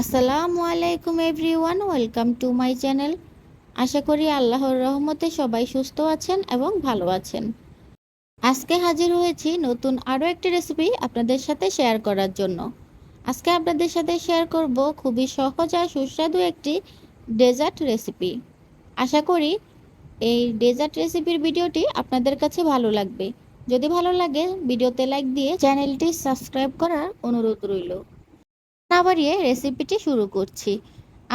আসসালামু আলাইকুম everyone, welcome to my channel. আশা করি আল্লাহর রহমতে সবাই সুস্থ আছেন এবং ভালো আছেন। আজকে হাজির হয়েছি নতুন আরও একটি রেসিপি আপনাদের সাথে শেয়ার করার জন্য। আজকে আপনাদের সাথে শেয়ার করব খুবই সহজ আর সুস্বাদু একটি ডেজার্ট রেসিপি আশা করি এই ডেজার্ট রেসিপির ভিডিওটি আপনাদের কাছে ভালো লাগবে। যদি ভালো লাগে, ভিডিওতে লাইক দিয়ে চ্যানেলটি সাবস্ক্রাইব করার অনুরোধ রইল। না বাড়িয়ে রেসিপিটি শুরু করছি।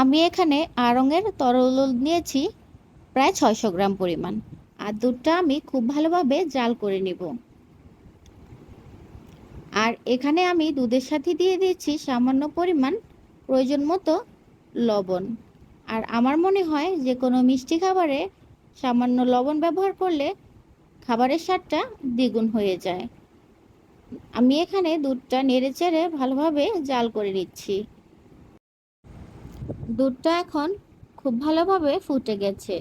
আমি এখানে আড়ঙের তরল নিয়েছি প্রায় ছয়শো গ্রাম পরিমাণ। আর দুধটা আমি খুব ভালোভাবে জাল করে নিব। আর এখানে আমি দুধের সাথে দিয়ে দিয়েছি সামান্য পরিমাণ প্রয়োজন মতো লবণ। আর আমার মনে হয় যে কোনো মিষ্টি খাবারে সামান্য লবণ ব্যবহার করলে খাবারের স্বাদটা দ্বিগুণ হয়ে যায়। আমি এখানে দুধটা নেড়ে চেড়ে ভালোভাবে জাল করে নিচ্ছি। দুধটা এখন খুব ভালোভাবে ফুটে গেছে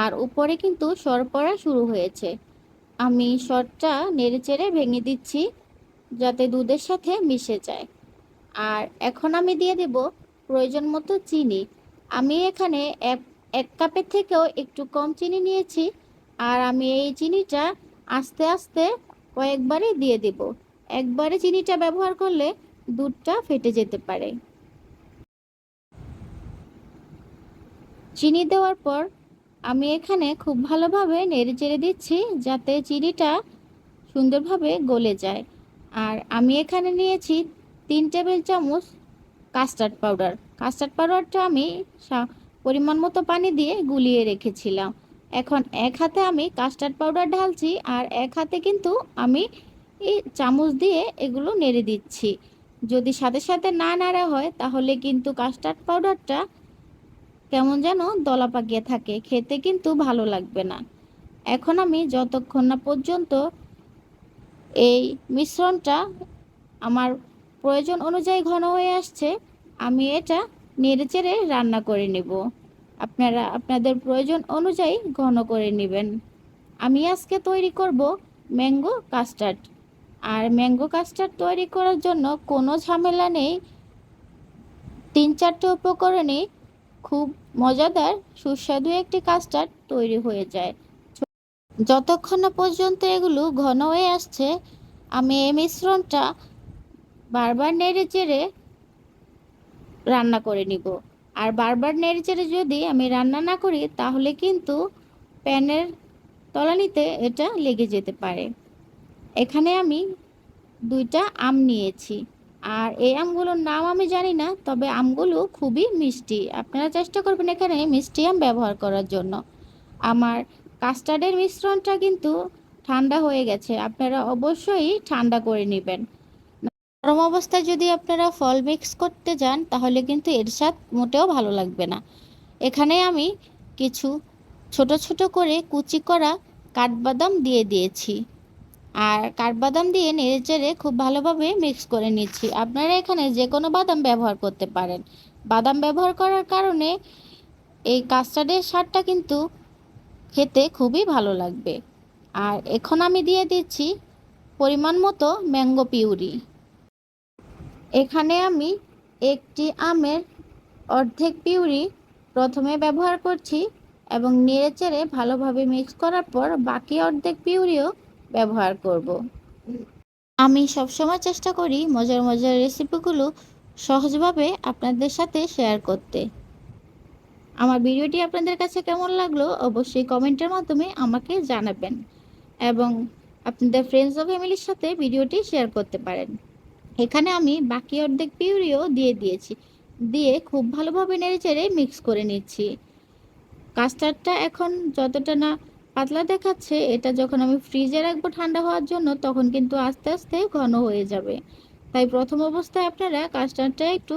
আর উপরে কিন্তু সর পড়া শুরু হয়েছে। আমি সরটা নেড়ে চেড়ে ভেঙে দিচ্ছি যাতে দুধের সাথে মিশে যায়। আর এখন আমি দিয়ে দেব প্রয়োজন মতো চিনি। আমি এখানে এক এক কাপের থেকেও একটু কম চিনি নিয়েছি আর আমি এই চিনিটা আস্তে আস্তে কয়েকবারই দিয়ে দেব। একবারে চিনিটা ব্যবহার করলে দুধটা ফেটে যেতে পারে। চিনি দেওয়ার পর আমি এখানে খুব ভালোভাবে নেড়ে চেড়ে দিচ্ছি যাতে চিনিটা সুন্দরভাবে গলে যায়। আর আমি এখানে নিয়েছি তিন টেবিল চামচ কাস্টার্ড পাউডার। কাস্টার্ড পাউডারটা আমি পরিমাণ মতো পানি দিয়ে গুলিয়ে রেখেছিলাম। এখন এক হাতে আমি কাস্টার্ড পাউডার ঢালছি আর এক হাতে কিন্তু আমি এই চামচ দিয়ে এগুলো নেড়ে দিচ্ছি। যদি সাথে সাথে না নাড়া হয়, তাহলে কিন্তু কাস্টার্ড পাউডারটা কেমন যেন দলা পাকিয়ে থাকে। খেতে কিন্তু ভালো লাগবে না। এখন আমি যতক্ষণ না পর্যন্ত এই মিশ্রণটা আমার প্রয়োজন অনুযায়ী ঘন হয়ে আসছে, আমি এটা নেড়ে চেড়ে রান্না করে নেব। আপনারা আপনাদের প্রয়োজন অনুযায়ী ঘন করে নেবেন। আমি আজকে তৈরি করব ম্যাঙ্গো কাস্টার্ড। আর ম্যাঙ্গো কাস্টার্ড তৈরি করার জন্য কোনো ঝামেলা নেই। তিন চারটে উপকরণে খুব মজাদার, সুস্বাদু একটি কাস্টার্ড তৈরি হয়ে যায়। যতক্ষণ না পর্যন্ত এগুলো ঘন হয়ে আসছে, আমি এই মিশ্রণটা বারবার নেড়ে চেড়ে রান্না করে নিব। আর বারবার নেড়ে চেড়ে যদি আমি রান্না না করি, তাহলে কিন্তু প্যানের তলানিতে এটা লেগে যেতে পারে। এখানে আমি দুইটা আম নিয়েছি। আর এই আমগুলোর নাম আমি জানি না, তবে আমগুলো খুবই মিষ্টি। আপনারা চেষ্টা করবেন এখানে মিষ্টি আম ব্যবহার করার জন্য। আমার কাস্টার্ডের মিশ্রণটা কিন্তু ঠান্ডা হয়ে গেছে। আপনারা অবশ্যই ঠান্ডা করে নেবেন। গরম অবস্থায় যদি আপনারা ফল মিক্স করতে যান, তাহলে কিন্তু এর স্বাদ মোটেও ভালো লাগবে না। এখানে আমি কিছু ছোট ছোট করে কুচি করা কাঠবাদাম দিয়ে দিয়েছি। আর কাঠবাদাম দিয়ে নেড়ে চেড়ে খুব ভালোভাবে মিক্স করে নিচ্ছি। আপনারা এখানে যে কোনো বাদাম ব্যবহার করতে পারেন। বাদাম ব্যবহার করার কারণে এই কাস্টার্ডের স্বাদটা কিন্তু খেতে খুবই ভালো লাগবে। আর এখন আমি দিয়ে দিচ্ছি পরিমাণ মতো ম্যাঙ্গো পিউরি। এখানে আমি একটি আমের অর্ধেক পিউরি প্রথমে ব্যবহার করছি এবং নেড়ে চেড়ে ভালোভাবে মিক্স করার পর বাকি অর্ধেক পিউরিও ব্যবহার করব। আমি সবসময় চেষ্টা করি মজার মজার রেসিপিগুলো সহজভাবে আপনাদের সাথে শেয়ার করতে আমার ভিডিওটি আপনাদের কাছে কেমন লাগল অবশ্যই কমেন্টের মাধ্যমে আমাকে জানাবেন এবং আপনাদের ফ্রেন্ডস ও ফ্যামিলির সাথে ভিডিওটি শেয়ার করতে পারেন এখানে আমি বাকি অর্ধেক পিউরিও দিয়ে দিয়েছি। দিয়ে খুব ভালোভাবে নেড়ে চেড়ে মিক্স করে নিচ্ছি। কাস্টার্ডটা এখন যতটা না পাতলা দেখাচ্ছে, এটা যখন আমি ফ্রিজে রাখব ঠান্ডা হওয়ার জন্য, তখন কিন্তু আস্তে আস্তে ঘন হয়ে যাবে। তাই প্রথম অবস্থায় আপনারা কাস্টার্ডটা একটু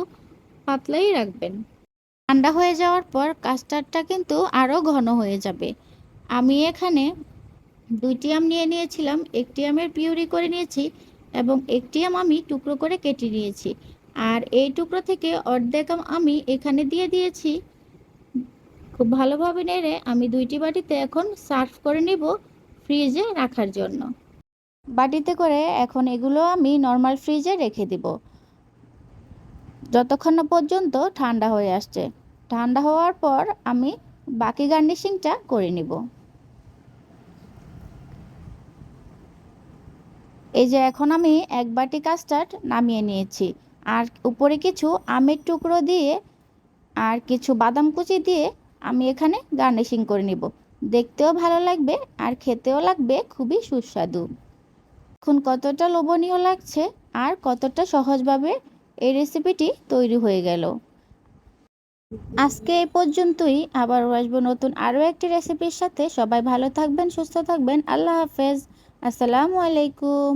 পাতলাই রাখবেন। ঠান্ডা হয়ে যাওয়ার পর কাস্টার্ডটা কিন্তু আরও ঘন হয়ে যাবে। আমি এখানে দুইটি আম নিয়ে নিয়েছিলাম, একটি আমের পিউরি করে নিয়েছি এবং একটি আম আমি টুকরো করে কেটে নিয়েছি। আর এই টুকরো থেকে অর্ধেক আম আমি এখানে দিয়ে দিয়েছি। খুব ভালোভাবে নেড়ে আমি দুইটি বাটিতে এখন সার্ভ করে নিব ফ্রিজে রাখার জন্য। বাটিতে করে এখন এগুলো আমি নর্মাল ফ্রিজে রেখে দিব। যতক্ষণ না পর্যন্ত ঠান্ডা হয়ে আসছে। ঠান্ডা হওয়ার পর আমি বাকি গার্নিশিংটা করে নিব। এই যে এখন আমি এক বাটি কাস্টার্ড নামিয়ে নিয়েছি। আর উপরে কিছু আমের টুকরো দিয়ে আর কিছু বাদাম কুচি দিয়ে আমি এখানে গার্নিশিং করে নিব। দেখতেও ভালো লাগবে আর খেতেও লাগবে খুবই সুস্বাদু। এখন কতটা লোভনীয় লাগছে আর কতটা সহজভাবে এই রেসিপিটি তৈরি হয়ে গেল। আজকে এই পর্যন্তই। আবার আসব নতুন আরও একটি রেসিপির সাথে। সবাই ভালো থাকবেন, সুস্থ থাকবেন। আল্লাহ হাফেজ। আসসালামু আলাইকুম।